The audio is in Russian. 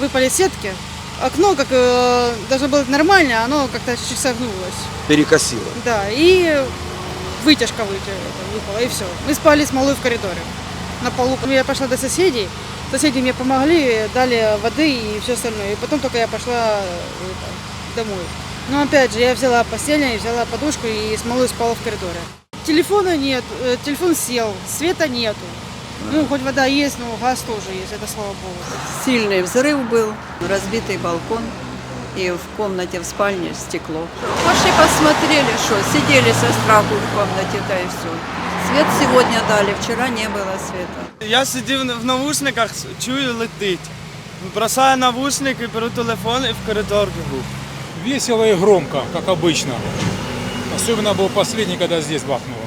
выпали сетки. Окно, как э, должно было быть нормально, оно как-то чуть согнулось. Перекосило. Да, и вытяжка вытя- выпала, и все. Мы спали с малой в коридоре на полу. Я пошла до соседей, соседи мне помогли, дали воды и все остальное. И потом только я пошла это, домой. Но опять же, я взяла постельное, взяла подушку и с малой спала в коридоре. Телефона нет, э, телефон сел, света нету. Ну, хоть вода есть, но газ тоже есть, это слава богу. Сильный взрыв был, разбитый балкон и в комнате в спальне стекло. Пошли посмотрели, что сидели со страху в комнате, да и все. Свет сегодня дали, вчера не было света. Я сидів в навушниках, чую летить. Бросаю навушники, беру телефон і в коридор бігу. Весело и громко, как обычно. Особенно был последний, когда здесь бахнуло.